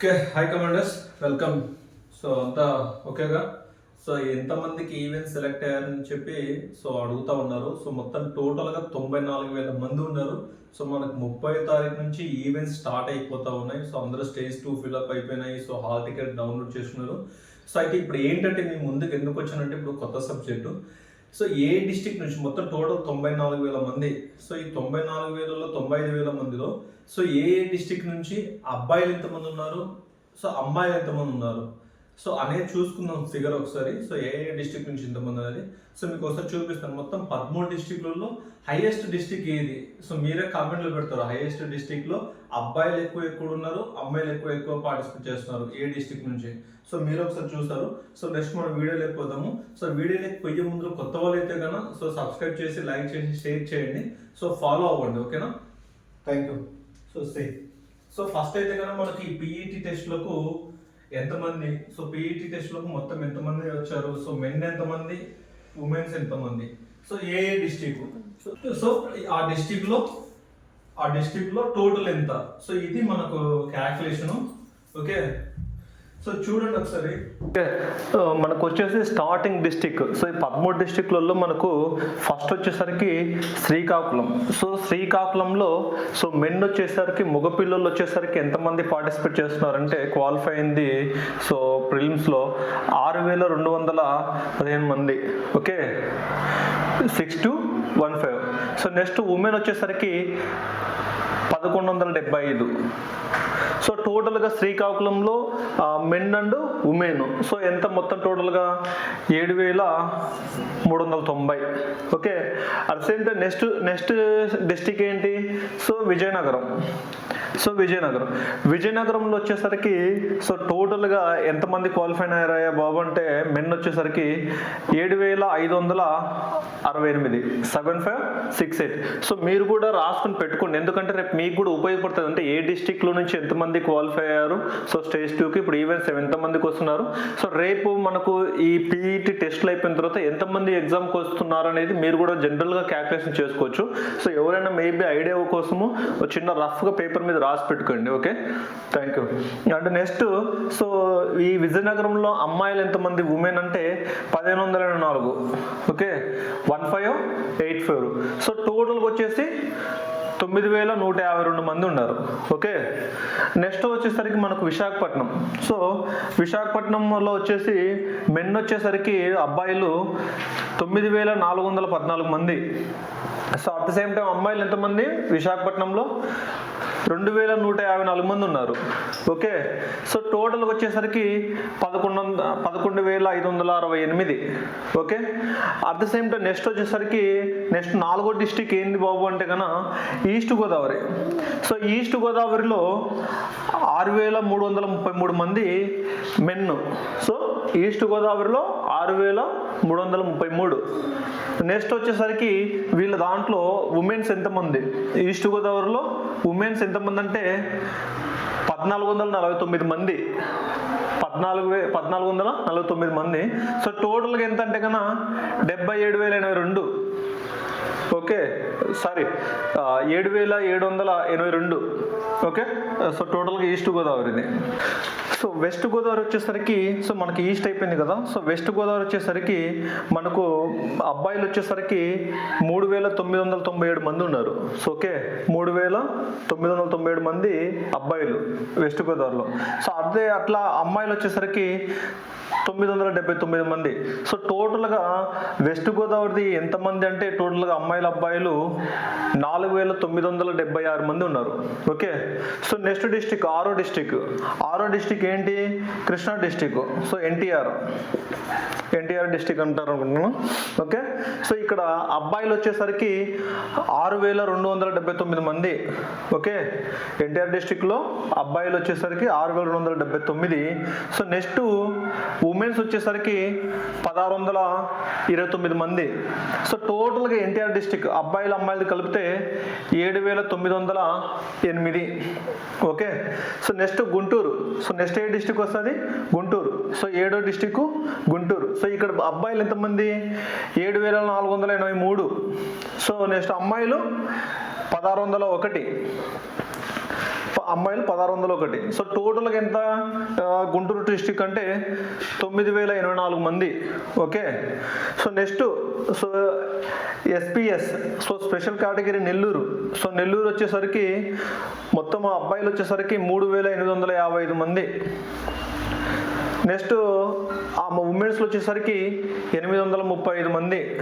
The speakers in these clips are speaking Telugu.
Okay hi commanders welcome so అంతా ఓకేగా? సో ఎంతమందికి ఈవెంట్ సెలెక్ట్ అయ్యారని చెప్పి సో అడుగుతా ఉన్నారు. సో మొత్తం టోటల్గా తొంభై నాలుగు వేల మంది ఉన్నారు. సో మనకు ముప్పై తారీఖు నుంచి ఈవెంట్స్ స్టార్ట్ అయిపోతూ ఉన్నాయి. సో అందరూ స్టేజ్ టూ ఫిల్అప్ అయిపోయినాయి. సో హాల్ టికెట్ డౌన్లోడ్ చేస్తున్నారు సో అయితే ఇప్పుడు ఏంటంటే మీ ముందుకు ఎందుకు వచ్చానంటే ఇప్పుడు కొత్త సబ్జెక్టు. సో ఏ డిస్టిక్ నుంచి? మొత్తం టోటల్ తొంభై నాలుగు వేల మంది. సో ఈ తొంభై నాలుగు వేలలో తొంభై ఐదు వేల మందిలో సో ఏ ఏ డిస్టిక్ నుంచి అబ్బాయిలు ఎంతమంది ఉన్నారు? సో అమ్మాయిలు ఎంతమంది ఉన్నారు? సో అనేది చూసుకుందాం ఫిగర్ ఒకసారి. సో ఏ ఏ డిస్టిక్ నుంచి ఎంతమంది అనేది. సో మీకు ఒకసారి చూపిస్తాను. మొత్తం పదమూడు డిస్టిక్లలో హైయెస్ట్ డిస్టిక్ ఏది? సో మీరే కామెంట్లో పెడతారు. హైయెస్ట్ డిస్టిక్లో అబ్బాయిలు ఎక్కువ ఎక్కువ ఉన్నారు అమ్మాయిలు ఎక్కువ ఎక్కువ పార్టిసిపేట్ చేస్తున్నారు ఏ డిస్టిక్ నుంచి. సో మీరు ఒకసారి చూస్తారు. సో నెక్స్ట్ మనం వీడియోలోకి పోదాము. సో వీడియోలోకి పోయే ముందు కొత్త వాళ్ళు అయితే కనుక సో సబ్స్క్రైబ్ చేసి లైక్ చేసి షేర్ చేయండి. సో ఫాలో అవ్వండి ఓకేనా thank you so say so first అయితే కనుక మనకి పీఈటీ టెస్ట్లకు ఎంతమంది? సో పీఈటీ టెస్ట్లకు మొత్తం ఎంతమంది వచ్చారు? సో మెన్ ఎంతమంది? ఉమెన్స్ ఎంతమంది? సో ఏ ఏ డిస్టిక్ సో ఆ డిస్టిక్లో ఆ డిస్టిక్లో టోటల్ ఎంత? సో ఇది మనకు క్యాల్కులేషన్ ఓకే సో చూడండి ఒకసారి. మనకు వచ్చేసి స్టార్టింగ్ డిస్టిక్ సో ఈ పదమూడు డిస్టిక్లలో మనకు ఫస్ట్ వచ్చేసరికి శ్రీకాకుళం. సో శ్రీకాకుళంలో సో మెన్ వచ్చేసరికి మగపిల్లలు వచ్చేసరికి ఎంతమంది పార్టిసిపేట్ చేస్తున్నారంటే క్వాలిఫై అయింది సో ప్రిలిమ్స్లో ఆరు వేల రెండు వందల పదిహేను మంది. Okay six two one five so next women వచ్చేసరికి పదకొండు వందల డెబ్బై ఐదు. సో టోటల్గా శ్రీకాకుళంలో మెన్ అండ్ ఉమెన్. సో ఎంత మొత్తం టోటల్గా? ఏడు వేల మూడు వందల తొంభై. Okay? At same time next next district ఏంటి? సో విజయనగరం. సో విజయనగరం. విజయనగరంలో వచ్చేసరికి సో టోటల్గా ఎంతమంది క్వాలిఫై అయ్యారా బాబు అంటే మెన్ వచ్చేసరికి ఏడు వేల ఐదు వందల అరవై ఎనిమిది. Seven five six eight. So మీరు కూడా రాసుకుని పెట్టుకోండి. ఎందుకంటే రేపు మీకు కూడా ఉపయోగపడుతుంది అంటే ఏ డిస్టిక్లో నుంచి ఎంతమంది క్వాలిఫై అయ్యారు? సో స్టేజ్ టూకి ఇప్పుడు ఈవెంట్స్ ఎంతమందికి వస్తున్నారు? సో రేపు మనకు ఈ పీఈటీ టెస్ట్లు అయిపోయిన తర్వాత ఎంతమంది ఎగ్జామ్కి వస్తున్నారు అనేది మీరు కూడా జనరల్గా క్యాల్కులేషన్ చేసుకోవచ్చు. సో ఎవరైనా మేబీ ఐడియా కోసము ఒక చిన్న రఫ్గా పేపర్ మీద రాసి పెట్టుకోండి ఓకే థ్యాంక్ యూ అంటే నెక్స్ట్ సో ఈ విజయనగరంలో అమ్మాయిలు ఎంతమంది? ఉమెన్ అంటే పదిహేను వందల నాలుగు okay one five eight five so టోటల్గా వచ్చేసి తొమ్మిది వేల నూట యాభై రెండు మంది ఉన్నారు. ఓకే? నెక్స్ట్ వచ్చేసరికి మనకు విశాఖపట్నం. సో విశాఖపట్నంలో వచ్చేసి మెన్ వచ్చేసరికి అబ్బాయిలు తొమ్మిది వేల నాలుగు వందల పద్నాలుగు మంది. So at the same time అమ్మాయిలు ఎంతమంది? విశాఖపట్నంలో రెండు వేల నూట యాభై నాలుగు మంది ఉన్నారు. ఓకే? సో టోటల్గా వచ్చేసరికి పదకొండు వంద పదకొండు వేల ఐదు వందల అరవై ఎనిమిది. Okay? At the same time next వచ్చేసరికి నెక్స్ట్ నాలుగో డిస్టిక్ ఏంది బాబు అంటే కన ఈస్ట్ గోదావరి. సో ఈస్ట్ గోదావరిలో ఆరు వేల మూడు వందల ముప్పై మూడు మంది మెన్. సో ఈస్ట్ గోదావరిలో ఆరు వేల మూడు వందల ముప్పై మూడు. నెక్స్ట్ వచ్చేసరికి వీళ్ళ దాంట్లో ఉమెన్స్ ఎంతమంది? ఈస్ట్ గోదావరిలో ఉమెన్స్ ఎంతమంది అంటే పద్నాలుగు వందల నలభై తొమ్మిది మంది. పద్నాలుగు వే పద్నాలుగు వందల నలభై తొమ్మిది మంది. సో టోటల్గా ఎంత అంటే కన్నా డెబ్బై ఏడు వేల ఎనభై రెండు. ఓకే సారీ ఏడు వేల ఏడు వందల ఎనభై రెండు ఓకే? సో టోటల్గా ఈస్ట్ గోదావరిది. సో వెస్ట్ గోదావరి వచ్చేసరికి సో మనకి ఈస్ట్ అయిపోయింది కదా? సో వెస్ట్ గోదావరి వచ్చేసరికి మనకు అబ్బాయిలు వచ్చేసరికి మూడు వేల తొమ్మిది వందల తొంభై ఏడు మంది ఉన్నారు. సో ఓకే మూడు వేల తొమ్మిది వందల తొంభై ఏడు మంది అబ్బాయిలు వెస్ట్ గోదావరిలో. సో అదే అట్లా అమ్మాయిలు వచ్చేసరికి తొమ్మిది వందల డెబ్బై తొమ్మిది మంది. సో టోటల్గా వెస్ట్ గోదావరిది ఎంతమంది అంటే టోటల్గా అమ్మాయిల అబ్బాయిలు నాలుగు వేల తొమ్మిది వందల డెబ్బై ఆరు మంది ఉన్నారు. ఓకే? సో నెక్స్ట్ డిస్టిక్ ఆరో డిస్టిక్. ఆరో డిస్టిక్ ఏంటి? Krishna district. So NTR. NTR district అంటారు అనుకుంటున్నాను. ఓకే? సో ఇక్కడ అబ్బాయిలు వచ్చేసరికి ఆరు వేల రెండు వందల డెబ్బై తొమ్మిది మంది. ఓకే? ఎన్టీఆర్ డిస్టిక్లో అబ్బాయిలు వచ్చేసరికి ఆరు వేల రెండు వందల డెబ్బై తొమ్మిది. సో నెక్స్ట్ ఉమెన్స్ వచ్చేసరికి పదహారు వందల ఇరవై తొమ్మిది మంది. సో టోటల్గా ఎన్టీఆర్ డిస్టిక్ అబ్బాయిలు అమ్మాయిలు కలిపితే ఏడు వేల తొమ్మిది వందల ఎనిమిది. Okay? So next Guntur. So next ఏ డిస్టిక్ వస్తుంది? గుంటూరు. సో ఏడో డిస్టిక్ గుంటూరు. సో ఇక్కడ అబ్బాయిలు ఎంతమంది? ఏడు వేల నాలుగు వందల ఎనభై మూడు. సో నెక్స్ట్ అమ్మాయిలు పదహారు వందల ఒకటి. అమ్మాయిలు పదహారు వందలు ఒకటి. సో టోటల్గా ఎంత? గుంటూరు డిస్టిక్ అంటే తొమ్మిది వేల ఇరవై నాలుగు మంది. Okay? So next so SPS so special category Nellore. So Nellore వచ్చేసరికి మొత్తం అబ్బాయిలు వచ్చేసరికి మూడు వేల ఎనిమిది వందల యాభై ఐదు మంది. నెక్స్ట్ ఆ ఉమెన్స్లో వచ్చేసరికి ఎనిమిది వందల ముప్పై ఐదు మంది.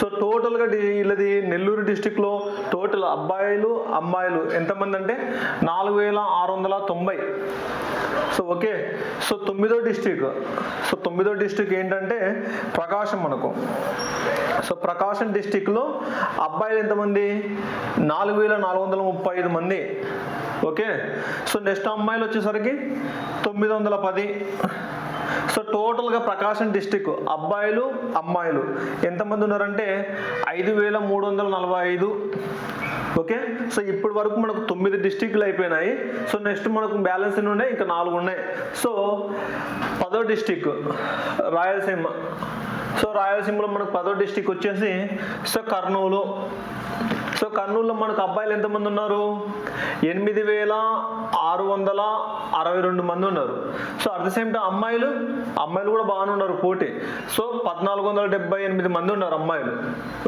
సో టోటల్గా డి- వీళ్ళది నెల్లూరు డిస్టిక్లో టోటల్ అబ్బాయిలు అమ్మాయిలు ఎంతమంది అంటే నాలుగు వేల ఆరు వందల తొంభై. సో ఓకే సో తొమ్మిదో డిస్టిక్ సో తొమ్మిదో డిస్టిక్ ఏంటంటే ప్రకాశం మనకు. సో ప్రకాశం డిస్టిక్లో అబ్బాయిలు ఎంతమంది? నాలుగు వేల నాలుగు వందల ముప్పై ఐదు మంది. ఓకే సో నెక్స్ట్ అమ్మాయిలు వచ్చేసరికి తొమ్మిది వందల పది. సో టోటల్గా ప్రకాశం డిస్టిక్ అబ్బాయిలు అమ్మాయిలు. ఎంతమంది ఉన్నారంటే ఐదు వేల మూడు వందల నలభై ఐదు. ఓకే? సో ఇప్పటి వరకు మనకు తొమ్మిది డిస్టిక్లు అయిపోయినాయి. సో నెక్స్ట్ మనకు బ్యాలెన్స్ ఎన్ని ఉన్నాయి? ఇంకా నాలుగు ఉన్నాయి. సో పదో డిస్టిక్ రాయలసీమ. సో రాయలసీమలో మనకు పదో డిస్టిక్ వచ్చేసి సో కర్నూలు. సో కర్నూలులో మనకు అబ్బాయిలు ఎంతమంది ఉన్నారు? ఎనిమిది వేల ఆరు వందల అరవై రెండు మంది ఉన్నారు. So at the same time అమ్మాయిలు అమ్మాయిలు కూడా బాగానే ఉన్నారు పోటీ. సో పద్నాలుగు వందల డెబ్బై ఎనిమిది మంది ఉన్నారు అమ్మాయిలు.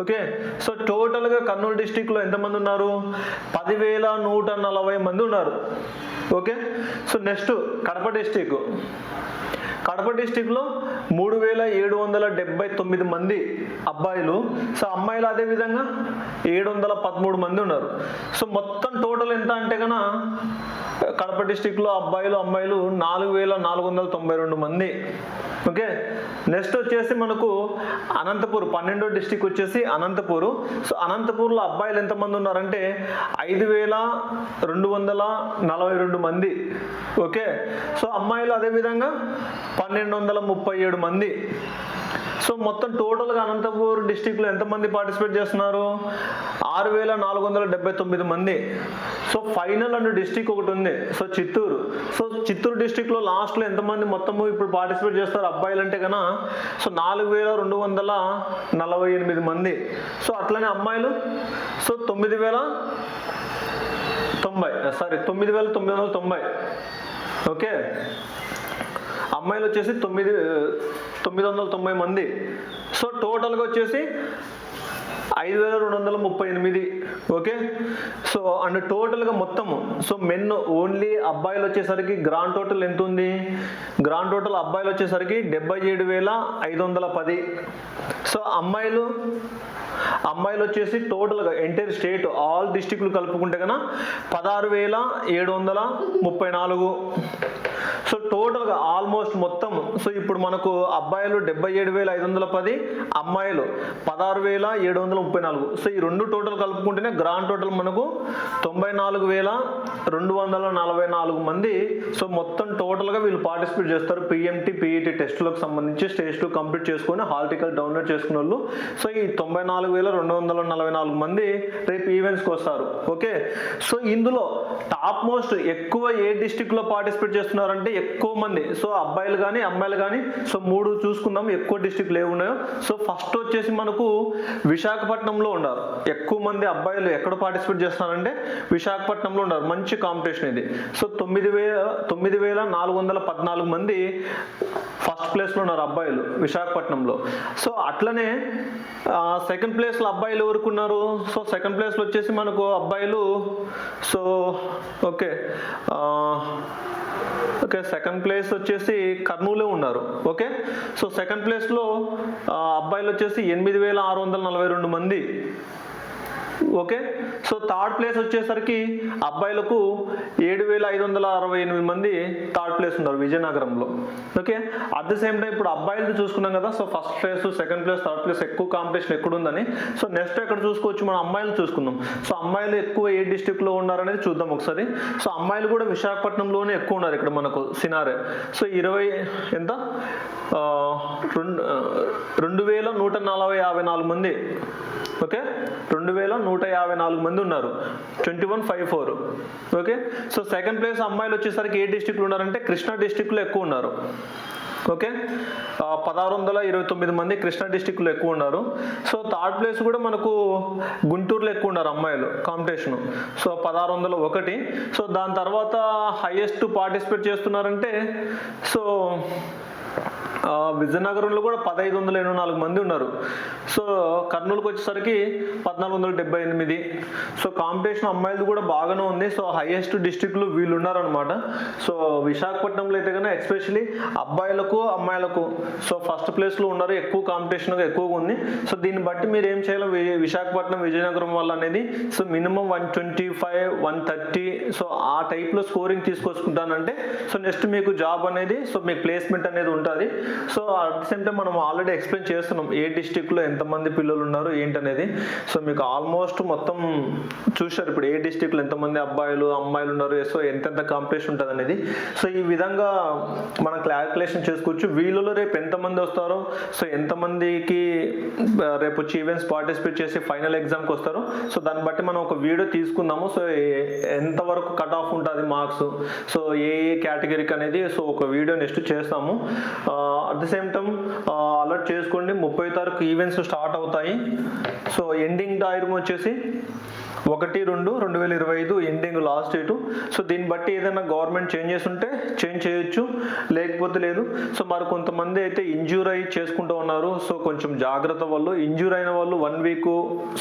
ఓకే? సో టోటల్గా కర్నూలు డిస్టిక్లో ఎంతమంది ఉన్నారు? పదివేల నూట నలభై మంది ఉన్నారు. Okay? So next Kadapa district Kadapa డిస్టిక్లో మూడు వేల ఏడు వందల డెబ్బై తొమ్మిది మంది అబ్బాయిలు. సో అమ్మాయిలు అదే విధంగా ఏడు వందల పదమూడు మంది ఉన్నారు. సో మొత్తం టోటల్ ఎంత అంటే కన కడప డిస్టిక్లో అబ్బాయిలు అమ్మాయిలు నాలుగు వేల నాలుగు వందల తొంభై రెండు మంది. ఓకే? నెక్స్ట్ వచ్చేసి మనకు అనంతపూర్ పన్నెండో డిస్టిక్ వచ్చేసి అనంతపూర్. సో అనంతపూర్లో అబ్బాయిలు ఎంతమంది ఉన్నారంటే ఐదు వేల రెండు వందల నలభై రెండు మంది. ఓకే? సో అమ్మాయిలు అదేవిధంగా పన్నెండు వందల ముప్పై ఏడు మంది. సో మొత్తం టోటల్గా అనంతపూర్ డిస్టిక్లో ఎంతమంది పార్టిసిపేట్ చేస్తున్నారు? ఆరు వేల నాలుగు వందల డెబ్బై తొమ్మిది మంది. సో ఫైనల్ అండ్ డిస్టిక్ ఒకటి ఉంది. సో చిత్తూరు. సో చిత్తూరు డిస్టిక్లో లాస్ట్లో ఎంతమంది మొత్తము ఇప్పుడు పార్టిసిపేట్ చేస్తారు? అబ్బాయిలు అంటే కన్నా సో నాలుగు వేల రెండు వందల నలభై ఎనిమిది మంది. సో అట్లనే అమ్మాయిలు సో తొమ్మిది వేల తొంభై. సారీ తొమ్మిది వేల తొమ్మిది వందల తొంభై. ఓకే? అమ్మాయిలు వచ్చేసి తొమ్మిది తొమ్మిది వందల తొంభై మంది. సో టోటల్గా వచ్చేసి ఐదు వేల రెండు వందల ముప్పై ఎనిమిది. ఓకే? సో అండ్ టోటల్గా మొత్తము సో మెన్ ఓన్లీ అబ్బాయిలు వచ్చేసరికి గ్రాండ్ టోటల్ ఎంత ఉంది గ్రాండ్ టోటల్ అబ్బాయిలు వచ్చేసరికి డెబ్బై ఏడు వేల ఐదు వందల పది. సో అమ్మాయిలు అమ్మాయిలు వచ్చేసి టోటల్గా ఎంటైర్ స్టేట్ ఆల్ డిస్టిక్లు కలుపుకుంటే కన్నా పదహారు వేల ఏడు వందల ముప్పై నాలుగు. సో టోటల్గా ఆల్మోస్ట్ మొత్తం సో ఇప్పుడు మనకు అబ్బాయిలు డెబ్బై ఏడు వేల ఐదు వందల పది అమ్మాయిలు పదహారు వేల ఏడు వందల ముప్పై నాలుగు. సో ఈ రెండు టోటల్ కలుపుకుంటేనే గ్రాండ్ టోటల్ మనకు తొంభై నాలుగు వేల రెండు వందల నలభై నాలుగు మంది. సో మొత్తం టోటల్గా వీళ్ళు పార్టిసిపేట్ చేస్తారు. పిఎంటీ పీఈటీ టెస్టులకు సంబంధించి స్టేజ్ టూ కంప్లీట్ చేసుకొని హాల్ టికెట్ డౌన్లోడ్ చేసుకున్న వాళ్ళు సో ఈ తొంభై నాలుగు వేల రెండు వందల నలభై నాలుగు మంది రేపు ఈవెంట్స్కి వస్తారు. ఓకే? సో ఇందులో టాప్ మోస్ట్ ఎక్కువ ఏ డిస్టిక్లో పార్టిసిపేట్ చేస్తున్నారంటే ఎక్కువ మంది. సో అబ్బాయిలు కానీ అమ్మాయిలు కానీ సో మూడు చూసుకుందాం ఎక్కువ డిస్టిక్లు ఏ ఉన్నాయో సో ఫస్ట్ వచ్చేసి మనకు విశాఖపట్నంలో ఉన్నారు. ఎక్కువ మంది అబ్బాయిలు ఎక్కడ పార్టిసిపేట్ చేస్తున్నారంటే విశాఖపట్నంలో ఉన్నారు. మంచి కాంపిటీషన్ ఇది. సో తొమ్మిది వేల తొమ్మిది వేల నాలుగు వందల పద్నాలుగు మంది ఫస్ట్ ప్లేస్లో ఉన్నారు అబ్బాయిలు విశాఖపట్నంలో. సో అట్లనే సెకండ్ ప్లేస్లో అబ్బాయిలు ఎవరికి ఉన్నారు? సో సెకండ్ ప్లేస్లో వచ్చేసి మనకు అబ్బాయిలు so okay okay second place వచ్చేసి కర్నూలే ఉన్నారు ఓకే? సో సెకండ్ ప్లేస్లో అబ్బాయిలు వచ్చేసి ఎనిమిది వేల ఆరు వందల నలభై రెండు మంది ఓకే? సో థర్డ్ ప్లేస్ వచ్చేసరికి అబ్బాయిలకు ఏడు వేల ఐదు వందల అరవై ఎనిమిది మంది థర్డ్ ప్లేస్ ఉన్నారు విజయనగరంలో. Okay? At the same time ఇప్పుడు అబ్బాయిలు చూసుకున్నాం కదా so first place second place third place ఎక్కువ కాంపిటీషన్ ఎక్కడ ఉందని సో నెక్స్ట్ ఎక్కడ చూసుకోవచ్చు? మనం అమ్మాయిలు చూసుకుందాం. సో అమ్మాయిలు ఎక్కువ ఏ డిస్టిక్లో ఉన్నారనేది చూద్దాం ఒకసారి. సో అమ్మాయిలు కూడా విశాఖపట్నంలోనే ఎక్కువ ఉన్నారు ఇక్కడ మనకు సినారే. సో ఇరవై ఎంత? రెండు రెండు వేల నూట నలభై యాభై నాలుగు మంది. ఓకే? రెండు వేల నూట యాభై నాలుగు మంది ఉన్నారు. Twenty one five four okay so second place అమ్మాయిలు వచ్చేసరికి ఏ డిస్టిక్లో ఉన్నారంటే కృష్ణా డిస్టిక్లో ఎక్కువ ఉన్నారు. ఓకే పదహారు వందల ఇరవై తొమ్మిది మంది కృష్ణా డిస్టిక్లో ఎక్కువ ఉన్నారు. సో థర్డ్ ప్లేస్ కూడా మనకు గుంటూరులో ఎక్కువ ఉన్నారు అమ్మాయిలు కాంపిటీషన్ సో పదహారు వందల ఒకటి. సో దాని తర్వాత హైయెస్ట్ పార్టిసిపేట్ చేస్తున్నారంటే సో విజయనగరంలో కూడా పదహైదు వందల ఎనభై నాలుగు మంది ఉన్నారు. సో కర్నూలుకి వచ్చేసరికి పద్నాలుగు వందల డెబ్బై ఎనిమిది. సో కాంపిటీషన్ అమ్మాయిలది కూడా బాగానే ఉంది. సో హైయెస్ట్ డిస్టిక్లు వీళ్ళు ఉన్నారనమాట సో విశాఖపట్నంలో అయితే కనుక ఎస్పెషలీ అబ్బాయిలకు అమ్మాయిలకు సో ఫస్ట్ ప్లేస్లో ఉన్నారు. ఎక్కువ కాంపిటీషన్ ఎక్కువగా ఉంది. సో దీన్ని బట్టి మీరు ఏం చేయాలి? విశాఖపట్నం విజయనగరం వల్ల అనేది so minimum one twenty five one thirty so ఆ టైప్లో స్కోరింగ్ తీసుకొచ్చుకుంటానంటే సో నెక్స్ట్ మీకు జాబ్ అనేది సో మీకు ప్లేస్మెంట్ అనేది ఉంటుంది. సో అట్ సేమ్ టైం మనం ఆల్రెడీ ఎక్స్ప్లెయిన్ చేస్తున్నాం ఏ డిస్టిక్లో ఎంతమంది పిల్లలు ఉన్నారు ఏంటనేది. సో మీకు ఆల్మోస్ట్ మొత్తం చూశారు. ఇప్పుడు ఏ డిస్టిక్లో ఎంతమంది అబ్బాయిలు అమ్మాయిలు ఉన్నారు సో ఎంతెంత కాంపిటీషన్ ఉంటుంది అనేది సో ఈ విధంగా మనం క్లారిఫికేషన్ చేసుకోవచ్చు. వీళ్ళలో రేపు ఎంతమంది వస్తారో సో ఎంతమందికి రేపు వచ్చి ఈవెంట్స్ పార్టిసిపేట్ చేసి ఫైనల్ ఎగ్జామ్కి వస్తారో సో దాన్ని బట్టి మనం ఒక వీడియో తీసుకుందాము. సో ఎంతవరకు కట్ ఆఫ్ ఉంటుంది మార్క్స్ సో ఏ ఏ కేటగిరీకి అనేది సో ఒక వీడియో నెక్స్ట్ చేస్తాము. At the same time alert చేసుకోండి. ముప్పై తారీఖు ఈవెంట్స్ స్టార్ట్ అవుతాయి. సో ఎండింగ్ టైం వచ్చేసి ఒకటి రెండు రెండు వేల ఇరవై ఐదు ఎండింగ్ లాస్ట్ డేటు సో దీన్ని బట్టి ఏదైనా గవర్నమెంట్ చేంజెస్ ఉంటే చేంజ్ చేయొచ్చు లేకపోతే లేదు. సో మరి కొంతమంది అయితే ఇంజూర్ అయ్యి చేసుకుంటూ ఉన్నారు. సో కొంచెం జాగ్రత్త వాళ్ళు. ఇంజూర్ అయిన వాళ్ళు one week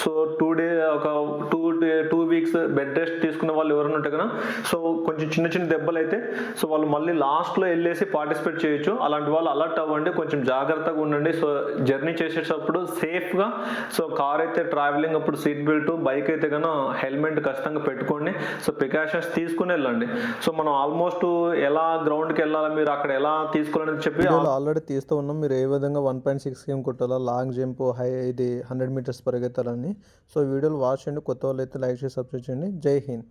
so two day ఒక two day two weeks bed rest తీసుకున్న వాళ్ళు ఎవరైనా ఉంటే కదా సో కొంచెం చిన్న చిన్న దెబ్బలు అయితే సో వాళ్ళు మళ్ళీ లాస్ట్లో వెళ్ళేసి పార్టిసిపేట్ చేయొచ్చు. అలాంటి వాళ్ళు అలర్ట్ అవ్వండి కొంచెం జాగ్రత్తగా ఉండండి. సో జర్నీ చేసేటప్పుడు సేఫ్గా సో కార్ అయితే ట్రావెలింగ్ అప్పుడు సీట్ బెల్ట్ బైక్ అయితే హెల్మెట్ ఖచ్చితంగా పెట్టుకోండి. సో ప్రికాషన్స్ తీసుకుని వెళ్ళండి. సో మనం ఆల్మోస్ట్ ఎలా గ్రౌండ్కి వెళ్ళాలి మీరు అక్కడ ఎలా తీసుకోవాలని చెప్పి వీడియోలో ఆల్రెడీ తీస్తూ ఉన్నాం. మీరు ఏ విధంగా వన్ పాయింట్ సిక్స్ గేమ్ కొట్టాలా లాంగ్ జంప్ హై ఇది హండ్రెడ్ మీటర్స్ పరిగెత్తాలని. సో ఈ వీడియోలు వాచ్ చేయండి. కొత్త వాళ్ళు అయితే లైక్ చేసి సబ్స్క్రైబ్ చేయండి. జై హింద్.